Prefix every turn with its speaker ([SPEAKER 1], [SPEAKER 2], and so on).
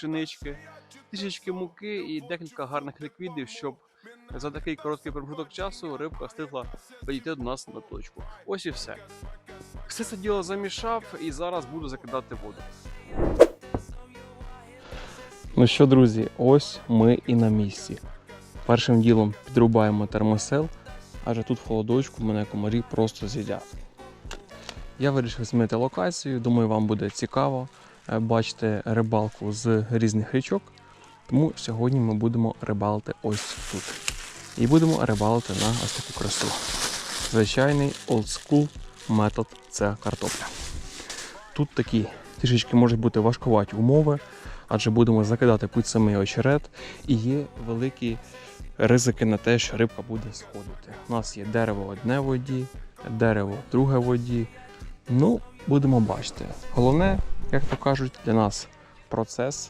[SPEAKER 1] пшенички, трішечки муки і декілька гарних ліквідів, щоб за такий короткий промежуток часу рибка встигла підійти до нас на точку. Ось і все. Все це діло замішав і зараз буду закидати воду. Ну що, друзі, ось ми і на місці. Першим ділом підрубаємо термосел, адже тут в холодочку мене комарі просто з'їдять. Я вирішив змінити локацію, думаю, вам буде цікаво е, бачити рибалку з різних річок. Тому сьогодні ми будемо рибалити ось тут. І будемо рибалити на ось таку красу. Звичайний олдскул метод це картопля. Тут такі трішечки можуть бути важкуваті умови, адже будемо закидати під самий очерет, і є великі ризики на те, що рибка буде сходити. У нас є дерево одне воді, дерево друге воді. Ну, будемо бачити. Головне, як то кажуть, для нас процес